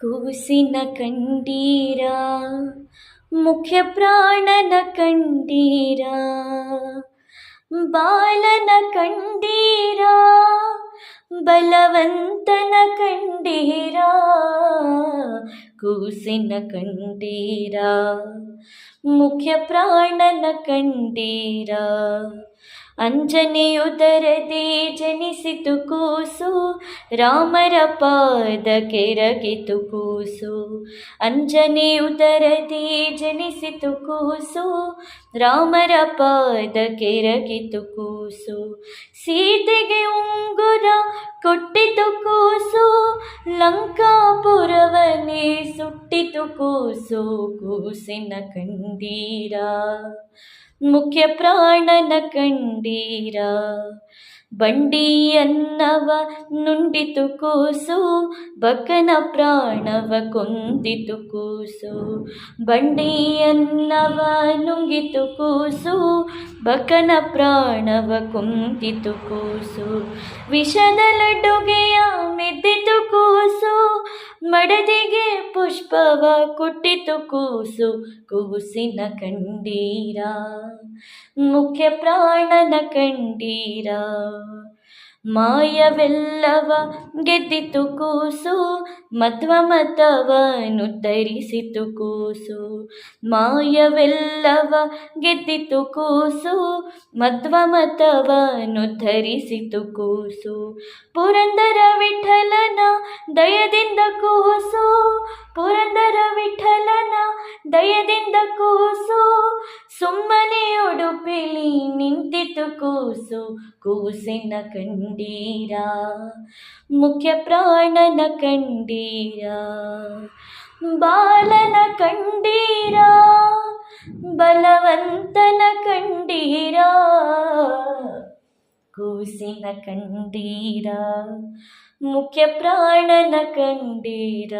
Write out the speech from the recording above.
ಕೂಸಿನ ಕಂಡೀರ ಮುಖ್ಯ ಪ್ರಾಣನ ಕಂಡೀರ ಬಾಲನ ಕಂಡೀರ ಬಲವಂತನ ಕಂಡೀರಾ, ಕೂಸಿನ ಕಂಡೀರಾ, ಮುಖ್ಯ ಪ್ರಾಣನ ಕಂಡೀರ. ಅಂಜನೆಯುದರದಿ ಜನಿಸಿತು ಕೂಸು, ರಾಮರ ಪಾದ ಕೆರಗಿತು ಕೂಸು. ಅಂಜನೆಯುದರದಿ ಜನಿಸಿತು ಕೂಸು, ರಾಮರ ಪಾದ ಕೆರಗಿತು ಕೂಸು. ಸೀತೆಗೆ ಉಂಗುರ ಕೊಟ್ಟಿತು ಕೂಸು ಲಂಕಾಪುರವನೇ ಸುಟ್ಟಿತು ಕೂಸು, ಕೂಸಿನ ಕಂಡೀರ. ಮುಖ್ಯ ಪ್ರಾಣನ ಕಂಡೀರ. ಬಂಡಿಯನ್ನವ ನುಂಡಿತು ಕೂಸು, ಬಕನ ಪ್ರಾಣವ ಕೊಂದಿತು ಕೂಸು. ಬಂಡಿಯನ್ನವ ನುಂಗಿತು ಕೂಸು ಬಕನ ಪ್ರಾಣವ ಕುಂತಿತು ಕೂಸು. ವಿಷದ ಲಡ್ಡುಗೆಯ ಮೆದ್ದಿತು ಕೂಸು. ಮಡದಿಗೆ ಪುಷ್ಪವ ಕುಟ್ಟಿತು ಕೂಸು. ಕೂಸಿನ ಕಂಡೀರ. ಮುಖ್ಯ ಪ್ರಾಣನ ಕಂಡೀರ. ಮಾಯವೆಲ್ಲವ ಗೆದ್ದಿತು ಕೂಸು ಮಧ್ವ ಮತವನು ತರಿಸಿತು ಕೂಸು. ಮಾಯವೆಲ್ಲವ ಗೆದ್ದಿತು ಕೂಸು ಮಧ್ವ ಧರಿಸಿತು ಕೂಸು. ಪುರಂದರ ವಿಠಲನ ದಯದಿಂದ ಕೂಸು, ಪುರಂದರ ವಿಠಲನ ದಯದಿಂದ ಕೂಸು. ಸುಮ್ಮನೆ ನಿಂತಿತು ಕೂಸು ಕೂಸಿನ ಕಂಡೀರ ಮುಖ್ಯ ಪ್ರಾಣನ ಕಂಡೀರ ಬಾಲನ ಕಂಡೀರ ಬಲವಂತನ ಕಂಡೀರ ಕೂಸಿನ ಕಂಡೀರ ಮುಖ್ಯ ಪ್ರಾಣನ ಕಂಡೀರ